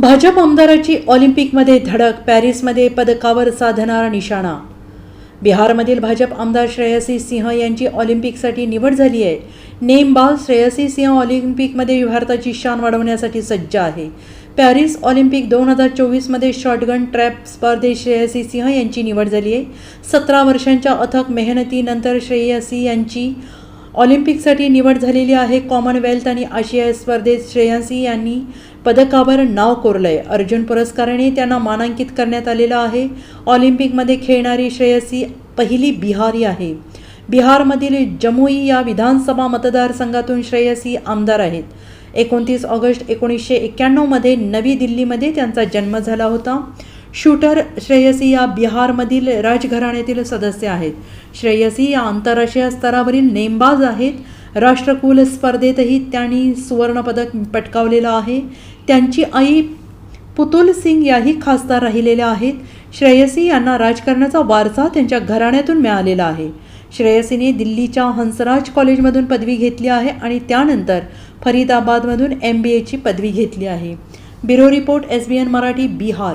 भाजप आमदाराची ऑलिम्पिकमध्ये धडक पॅरिसमध्ये पदकावर साधणार निशाणा. बिहारमधील भाजप आमदार श्रेयसी सिंह यांची ऑलिम्पिकसाठी निवड झाली आहे. नेमबाल श्रेयसी सिंह ऑलिम्पिकमध्ये भारताची शान वाढवण्यासाठी सज्ज आहे. पॅरिस ऑलिम्पिक दोन हजार चोवीसमध्ये शॉटगन ट्रॅप स्पर्धेत श्रेयसी सिंह यांची निवड झाली आहे. सतरा वर्षांच्या अथक मेहनतीनंतर श्रेयसी यांची ऑलिम्पिकसाठी निवड झालेली आहे. कॉमनवेल्थ आणि आशियाई स्पर्धेत श्रेयसी यांनी पदकावर नाव कोरलंय. अर्जुन पुरस्काराने त्यांना मानांकित करण्यात आलेलं आहे. ऑलिम्पिकमध्ये खेळणारी श्रेयसी पहिली बिहारी आहे. बिहारमधील जमुई या विधानसभा मतदारसंघातून श्रेयसी आमदार आहेत. एकोणतीस ऑगस्ट एकोणीसशे एक्क्याण्णवमध्ये नवी दिल्लीमध्ये त्यांचा जन्म झाला होता. शूटर श्रेयसी या बिहारमधील राजघराण्यातील सदस्य आहेत. श्रेयसी या आंतरराष्ट्रीय स्तरावरील नेमबाज आहेत. राष्ट्रकुल स्पर्धेतही त्यांनी सुवर्णपदक पटकावलेलं आहे. त्यांची आई पुतुल सिंग याही खासदार राहिलेल्या आहेत. श्रेयसी यांना राजकारणाचा वारसा त्यांच्या घराण्यातून मिळालेला आहे. श्रेयसीने दिल्लीच्या हंसराज कॉलेजमधून पदवी घेतली आहे आणि त्यानंतर फरीदाबादमधून एम बी एची पदवी घेतली आहे. Bureau report S B N Marathi Bihar.